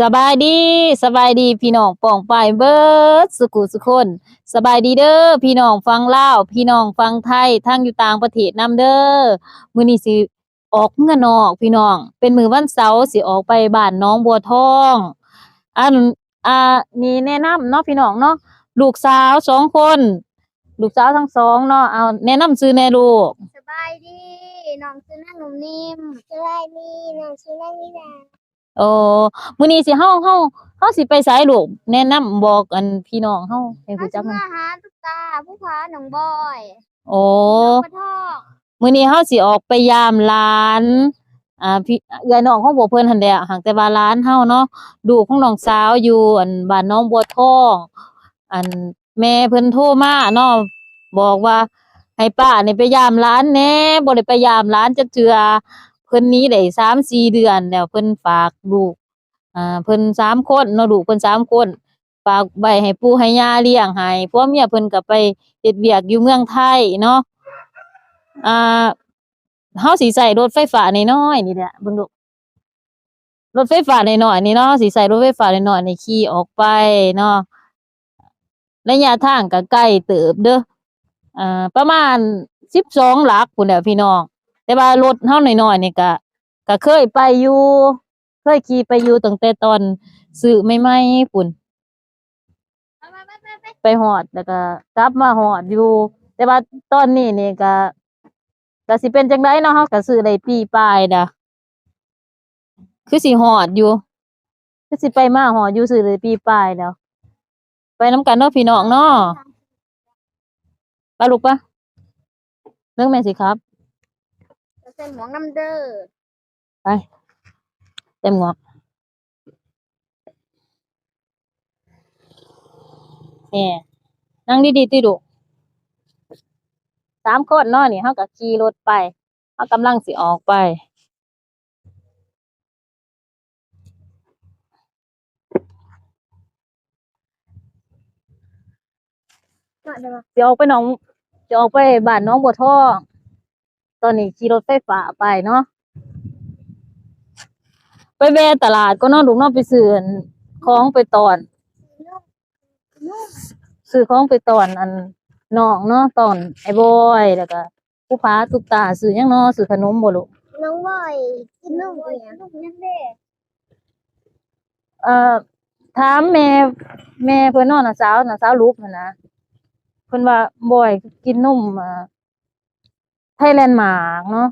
สบายดีสบายดีพี่น้องป่องปายเบิร์ดสุขุสุคนสบายดีเด้อพี่น้องฟังเล่าพี่น้องฟังไทยทั้งอยู่ต่างประเทศนํเด้อมื้อนี้สิออกเมือนอกพี่น้อง เป็นมือวันเสาร์สิออกไปบ้านน้องบัวทองอันอ่านี่แนะนำเนาะพี่น้องเนาะลูกสาวสองคน ลูกสาวทั้งสองเนาะเอาแนะนำชื่อแน่ลูกสบายดีน้องชื่อนั่งหนุ่มนิ่มสบายดีน้องชื่อนั่งนิดา โอ้มื้อนี้สิเฮาเฮาเฮาสิไปไสลูกแนะนำบอกอันพี่น้องเฮาให้ถ้ารู้จัจะกมันมาหาตุ๊กตาผู้พาหนองบอยโอ้น้องกระทอกมื้อนี้เฮาสิออกไปยามร้านอ่าพี่เอื้อยน้องของบ่เพิ่นหั่นแหละห่างแต่ว่าร้านเฮาเนาะดูกของน้องสาวอยู่อันบ้านน้องบัวทองอันแม่เพิ่นโทรมาเนาะบอกว่าให้ป้านี่ไปยามร้านแหน่บ่ได้ไปยามร้านจักเทื่อ เพิ่นนี้ได้3-4เดือนแล้วเพิ่นฝากลูกอ่าเพิ่นสามคนเนาะลูกเพิ่นสามคนฝากไว้ให้ปู่ให้ย่าเลี้ยงให้ผัวเมียเพิ่นก็ไปเฮ็ดเวียกอยู่เมืองไทยเนาะอ่าเฮาสิใช้รถไฟฟ้าน้อยๆนี่แหละเบิ่งลูกรถไฟฟ้าน้อยๆนี่เนาะสิใช้รถไฟฟ้าน้อยๆนี่ขี่ออกไปเนาะระยะทางก็ใกล้เติบเด้ออ่าประมาณ12หลักพุ่นแหละพี่น้อง แต่ว่ารถเฮาหน้อยๆนี่ก็ก็เคยไปอยู่เคยขี่ไปอยู่ตั้งแต่ตอนซื้อใหม่ๆปุ่น ไปไปไปไปไปไปฮอดแล้วก็กลับมาฮอดอยู่ แต่ว่าตอนนี้นี่ก็ก็สิเป็นจังไดเนาะเฮาก็ซื้อได้ปีปลายดะคือสิฮอดอยู่คือสิไปมาฮอดอยู่ซื้อได้ปีปลายแล้ว ไปนํกันเนาะพี่น้องเนาะไปลูกปะเรื่องแม่สิครับ จะเป็นหมวงน้ำเด้อไปเต็มงอกนี่นั่งดีๆติดุสามคนเนาะนี่เฮาก็ขี่รถไปเฮากำลังสิออกไปมาเดี๋ยวมาสิออกไปหนองสิออกไปบ้านน้องบัวทอง ตอนนี้ขี่รถไฟฟ้าไปเนาะไปแวะตลาดก็เนาะลูกเนาะไปซื้ออั่นของไปตอนนุ่มนุ่มซื้อของไปตอนอันน้องเนาะตอนไอ้บอยแล้วก็ผู้พาตุกตาซื้อหยังเนาะซื้อขนมบ่ลูกน้องบอยกินนุ่มกูอย่างนุ่มนั่นเด้เอ่อถามแม่แม่เพิ่นเนาะน่ะสาวน่ะสาวลูกหั่นนะเพิ่นว่าบอยกินนมอ่า ไทยแลนด์มาร์กเนาะ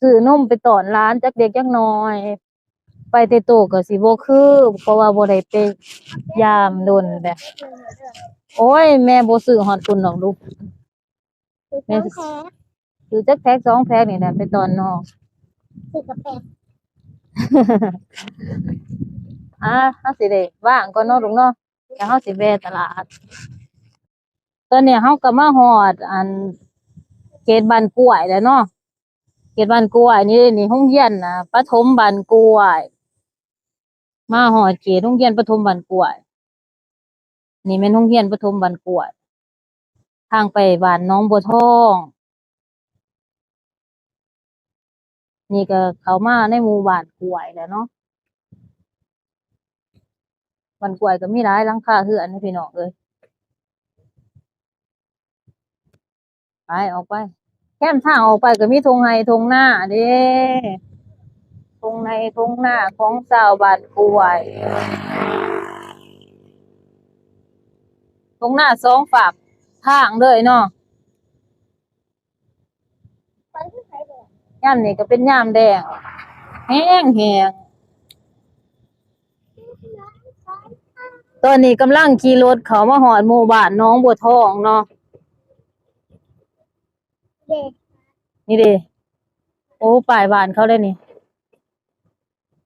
ซื้อนมไปตอนร้านจักเด็กจักน้อย ไปแต่โตก็สิบ่คือเพราะว่าบ่ได้ไปยามโดนแบบโอ้ย แม่บ่ซื้อฮอดคุณหรอกลูกแม่แพ้ซื้อจักแพ็คสองแพ็คนี่แหละไปตอนนอกซื้อกาแฟอ่าเฮาสิได้ว่างก่อนเนาะลูกเนาะแล้วเฮาสิแวะตลาด ตอนเนี้ยเฮาก็มาฮอด อัน เขตบ้านกล้วยแล้วเนาะเขตบ้านกล้วยนี่นี่โรงเรียนนะประถมบ้านกล้วย มาฮอดเขตโรงเรียนประถมบ้านกล้วย นี่แม่นโรงเรียนประถมบ้านกล้วย ทางไปบ้านน้องบัวทอง นี่ก็เขามาในหมู่บ้านกล้วยแล้วเนาะมันกล้วยก็มีหลายหลังคาเฮือนให้พี่น้องเอ้ย ไปออกไปแค่มทางออกไปก็มีทงไฮทงหน้าเด้ทงในทงหน้าของชาวบานกล้วยทงหน้าสองฝากทางเลยเนาะไปที่ไหนเด้อยามนี่ก็เป็นยามแดงแห้งแหงตอนนี้กำลังขี่รถเขามาหอดหมู่บ้านน้องบัวทองเนาะ เด็กนี่เด้โอ้ป่ายบ้านเขาเลยนี่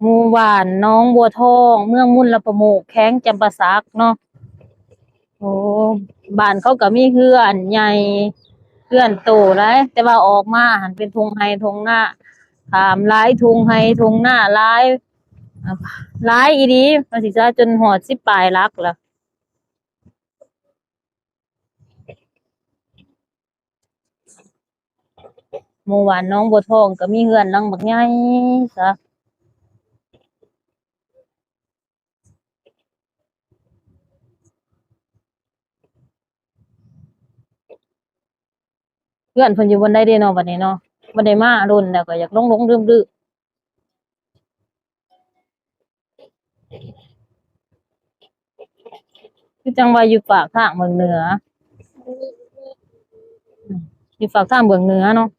หมู่บ้านน้องบัวทอง เมืองมุ่นละประโมกแข้งจำปาสักเนาะโอ้บ้านเขาก็มีเฮือนใหญ่เฮือนโตหลยแต่ว่าออกมาหันเป็นทงไฮทงหน้าถามหลายทงไฮทงหน้าหลายอะหลายอีดีมาสิจ้าจนหอดสิปลายลักละ เมื่อวานน้องบัวทองก็มีเฮือนลังบักใหญ่ซะเพื่อนเพิ่นอยู่บนได้เด้เนาะบัดนี้เนาะบ่ได้มารุ่นแล้วก็อยากลงลงลืมลืมคือจังว่าอยู่ฝากทางเมืองเหนืออยู่ฝากทางเมืองเหนือเนาะ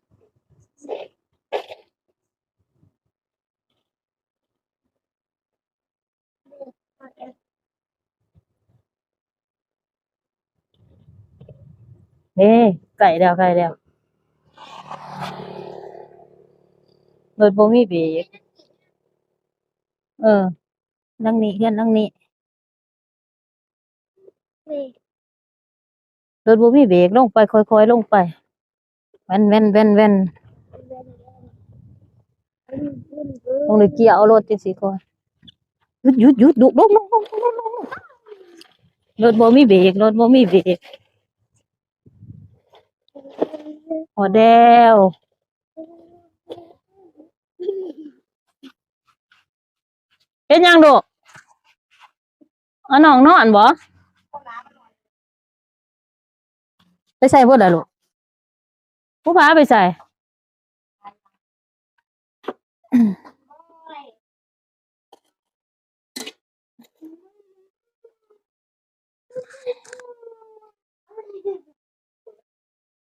ไก่แล้วไก่แล้วรถบ่มีเบรกเออนั่งนี่เฮือนนั่งนี่นี่รถบ่มีเบรกลงไปค่อยๆลงไปแว่นแว่นแว่นแว่นลงเลยเกี่ยวเอารถจังซี่ก่อนหยุดหยุดหยุดดุลงลงลงลงลงลงรถบ่มีเบรกรถบ่มีเบรก หอดแล้วเป็นยังดูเอาน้องนอนบ่ไปใส่พวกอะไรลูกผู้พาไปใส่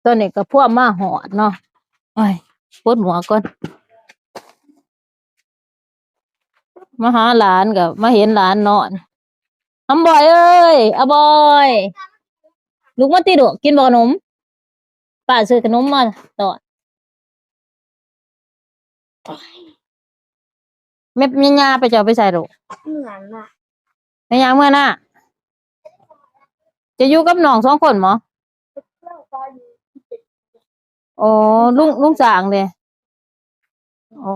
ตัวนี้ก็พวกมาหอดเนาะโอ้ยปวดหัวก่อนมาหาหลานกับมาเห็นหลานนอนอำบอยเอ้ยอะบอยลูกมาติดุกินบ่ขนมป้าซื้อขนมมาตอนแม่แม่ยาไปเจ้าไปใส่ลูกเหมือนอะแม่ยาเมื่อน่ะจะอยู่กับน้องสองคนหมอเพื่ อ๋อลุงลุงจางเลยอ๋อ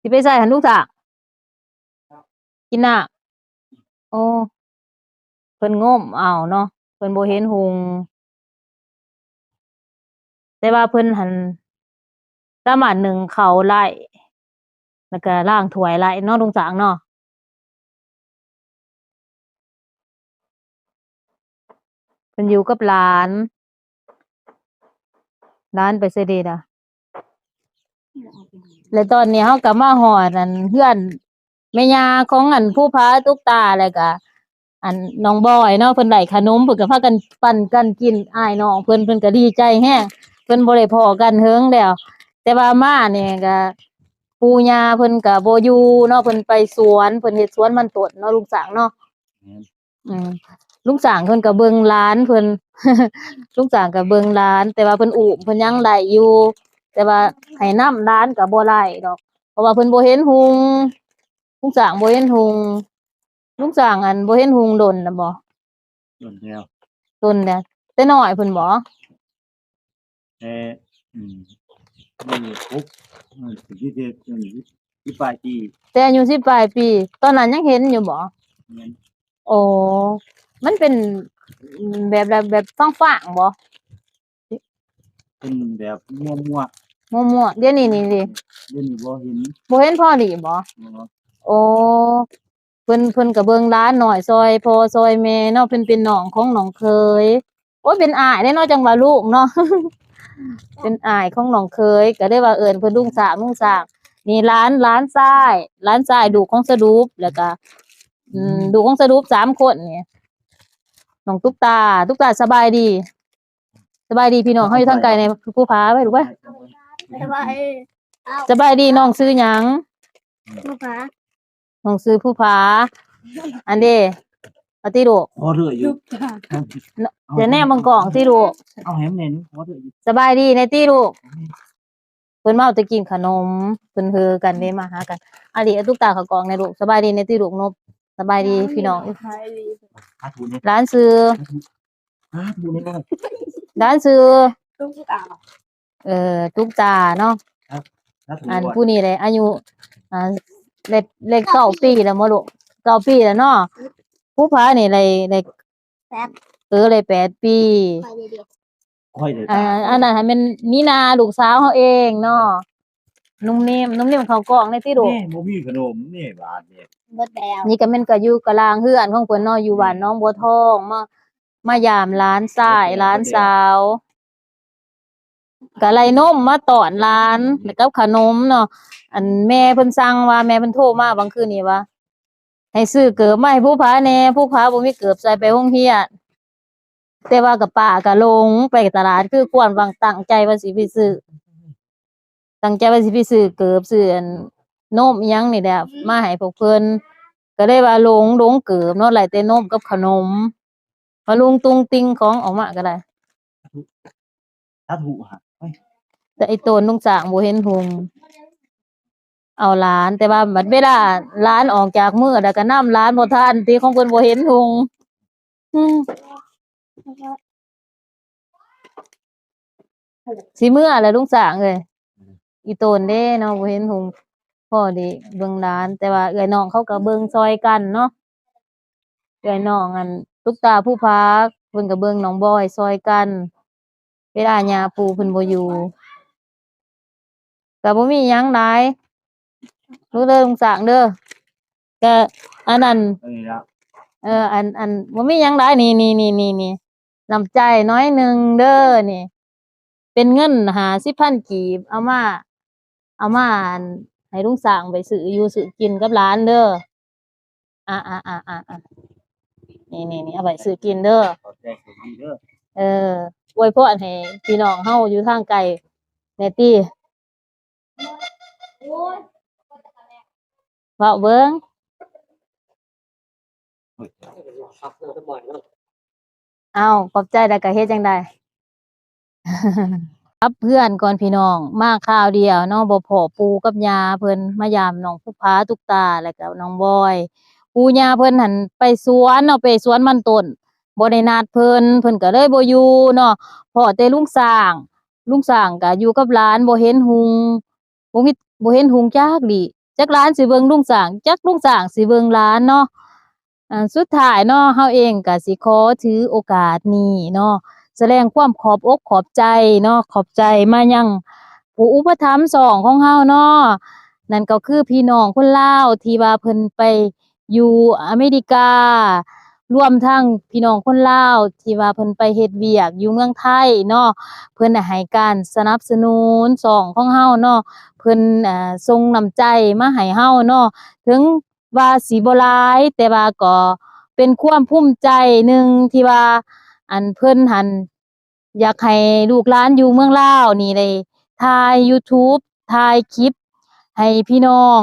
สิไปใส่หันลูกจางกินน่ะโอ้เพิ่นงมเอาเนาะเพิ่นบ่เห็นหุงแต่ว่าเพิ่นหันสามารถหนึ่งเขาไล่แล้วก็ล้างถวยไล่เนาะลุงจางเนาะเพิ่นอยู่กับหลาน หลานไปเสด็จอะแล้วตอนนี้เขาก็มาหอดอันเพื่อนแม่ยาของอันผู้พาตุกตาแล้วก็อันน้องบอยเนาะเพิ่นได้ขนมเพิ่นก็พากันปั่นกันกินอ้ายน้องเพิ่นเพิ่นก็ดีใจแฮงเพิ่นบ่ได้พอกันเฮิงแล้ว แต่ว่ามาเนี่ยก็ปู่ย่าเพิ่นก็บ่อยู่เนาะเพิ่นไปสวนเพิ่นเฮ็ดสวนมันต้นเนาะลุงสางเนาะอืม ลุงสางเพิ่นก็เบิ่งหลานเพิ่นลุงสางก็เบิ่งหลาน แต่ว่าเพิ่นอุ้มเพิ่นยังได้อยู่ แต่ว่าให้น้ำร้านกับบ่ไล่ดอก เพราะว่าเพิ่นบ่เห็นหุงลุงสร้างบ่เห็นหุงลุงสร้างอันบ่เห็นหุงดนน่ะบ่ส่วนแล้วดนเนี่ยแต่น้อยเพิ่นบ่แต่อืมนี่ปุ๊บมันสิ่งที่เด็ดจนที่ปลายปีแต่อายุ10ปลายปี ตอนนั้นยังเห็นอยู่บ่นั้นโอ้ มันเป็นอืมแบบแบบแบบฟ่างๆบ่เป็นแบบมั่วมั่วมั่วๆเดี๋ยวนี้นี่ดิๆเรื่องนี้บ่เห็นบ่เห็นพอดีบ่เนาะโอ้เพิ่นเพิ่นก็เบิ่งร้านหน่อยซอยพ่อซอยแม่เนาะเพิ่นเป็นน้องของน้องเคยโอ้ยเป็นอ้ายเด้เนาะจังว่าลูกเนาะ เป็นอ้ายของน้องเคยก็ได้ว่าเอิ้นเพิ่นลุงสากลุงสากนี่ร้านร้านทรายร้านทรายดูกของสะดุปแล้วก็อืมดูกของสะดุปสามคนนี่ น้องตุ๊กตา ตุ๊กตาสบายดี สบายดีพี่น้องเฮาอยู่ทางไกลในภูผาไว้รู้ไว้สบายเอาสบายดีน้องซื้อหยังลูกค้าน้องซื้อผู้ผาอันเด้เอาติลูกพอเถอะอยู่เดี๋ยวแน่มังกล่องติลูกเอาแหมเน้นพอเถอะอยู่สบายดีในติลูกเพิ่นมาเอาแตะกินขนมเพิ่นเฮอกันเด้มาหากันอันนี้เอาตุ๊กตาเขากล่องในลูกสบายดีในติลูกนบ สบายดีพี่น้องขายดีหาทุนเนี่ยร้านซื้อหาทุนเนี่ยบ่ร้านซื้อลูกตาเอ่อตุ๊กตาเนาะหาทุนอันบ่ผู้นี้เลยอายุอ่าเล็กเล็กเก้าปีแล้วบ่ลูกเก้าปีแล้วเนาะผู้ผานี่เลยเลยแป๊บเออเลยแปดปีขายดีค่อยเลยอ่าอันนั้นให้เป็นนีนาลูกสาวเขาเองเนาะนุ่มนิ่มนุ่มนิ่มเขากล่องในที่ดูนี่บ่มีขนมนี่บาทเนี่ย เบิดแล้ว นี่ก็แม่นก็อยู่กะลางเฮือนของเพิ่นเนาะอยู่บ้านน้องบัวทองมามายามร้านทรายร้านสาวก็ไล่นมมาตอนร้านแล้วก็ขนมเนาะอันแม่เพิ่นสั่งว่าแม่เพิ่นโทรมาบางคืนนี้ว่าให้ซื้อเกิบมาให้ผู้พาแหน่ผู้พาบ่มีเกิบใส่ไปโรงเรียนแต่ว่ากับป้าก็ลงไปตลาดคือกวนวางตั้งใจว่าสิไปซื้อตั้งใจว่าสิไปซื้อเกิบซื้ออัน นมอิหยังนี่แหละมาให้พวกเพิ่นก็เลยว่าลงลงเกิบเนาะไหลแต่นมกับขนมพอลุงตุงติงของออกมาก็ได้ถ้าถูกฮะเฮ้ยแต่ไอ้โตนลุงสร้างบ่เห็นหุงเอาหลาน แต่ว่าบัดเวลาหลานออกจากมือแล้วก็นำหลานบ่ทันที่ของเพิ่นบ่เห็นหุงอืมสิมื้อแหล้วลุงสร้างเอ้ยอีโตนเด้เนาะบ่เห็นหุง พ่อดีเบิ่งหลาน แต่ว่าเอื้อยน้องเขาก็เบิ่งซอยกันเนาะเอื้อยน้องอันตุกตาผู้พักเพิ่นก็เบิ่งน้องบอยซอยกัน เวลาย่าปู่เพิ่นบ่อยู่ก็บ่มีหยังหลายรู้เด้อลุงสร้างเด้อก็อันนั้นเอ้ยละเออ อัน อันบ่มีหยังหลายนี่นี่นี่นี่นี่น้ำใจน้อยหนึ่งเด้อนี่ เป็นเงิน50,000กีบ เอามา เอามาอัน ให้ลุงสร้างไปซื้ออยู่ซื้อกินกับหลานเด้ออ่าอ่าอ่าอ่าอ่านี่นี่นี่เอาไปซื้อกินเด้อขอแจ้งคนดีเด้อเอออวยพรให้พี่น้องเฮาอยู่ทางไกลแน่ติเว้าเบิ่งเอาขอบใจแล้วก็เฮ็ดจังได ครับเพื่อนก่อนพี่น้องมาคราวเดียวเนาะบ่พอปูกับยาเพิ่นมายามน้องผู้พาตุกตาแล้วก็น้องบอย ปูยาเพิ่นหันไปสวนเนาะไปสวนมันต้นบ่ได้นัดเพิ่นเพิ่นก็เลยบ่อยู่เนาะพอแต่ลุงสร้างลุงสร้างก็อยู่กับหลานบ่เห็นหุงบ่มีบ่เห็นหุงจักดิจักหลานสิเบิ่งลุงสร้างจักลุงสร้างสิเบิ่งหลานเนาะสุดท้ายเนาะเฮาเองก็สิขอถือโอกาสนี้เนาะ แสดงความขอบอกขอบใจเนาะขอบใจมายังผู้อุปถัมภ์สองของเฮาเนาะนั่นก็คือพี่น้องคนลาวที่ว่าเพิ่นไปอยู่อเมริการวมทั้งพี่น้องคนลาวที่ว่าเพิ่นไปเฮ็ดเวียกอยู่เมืองไทยเนาะเพิ่นน่ะให้การสนับสนุนสองของเฮาเนาะเพิ่นอ่าส่งน้ำใจมาให้เฮาเนาะถึงว่าสิบ่หลายแต่ว่าก็เป็นความภูมิใจหนึ่งที่ว่า อันเพิ่อนหันอยากให้ลูกหลานอยู่เมืองลาวนี่ได้ถ่าย YouTube ถ่ายคลิป ให้พี่น้อง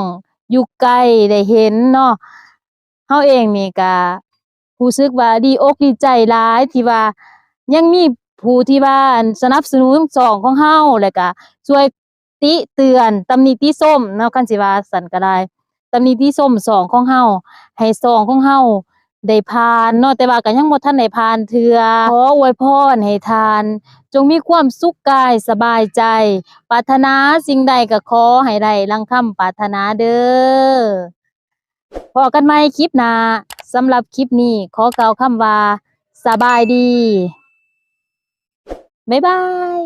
อยู่ไกลได้เห็นเนาะเฮาเองนี่ก็รู้สึกว่าดีอกดีใจหลายที่ว่ายังมีผู้ที่ว่านสนับสนุนสองของเฮาแล้วก็ช่วยติเตือนตำหนิติส้มเนาะคันสิว่าสันก็ได้ตำหนิติส้มสองของเฮาให้สองของเฮา ได้ผ่านเนาะแต่ว่าก็ยังบ่ทันได้ผ่านเทื่อขออวยพรให้ทาน จงมีความสุขกายสบายใจ ปรารถนาสิ่งใดก็ขอให้ได้ดังคำปรารถนาเด้อพอกันใหม่คลิปหน้าสำหรับคลิปนี้ขอกล่าวคำว่า สบายดี บ๊ายบาย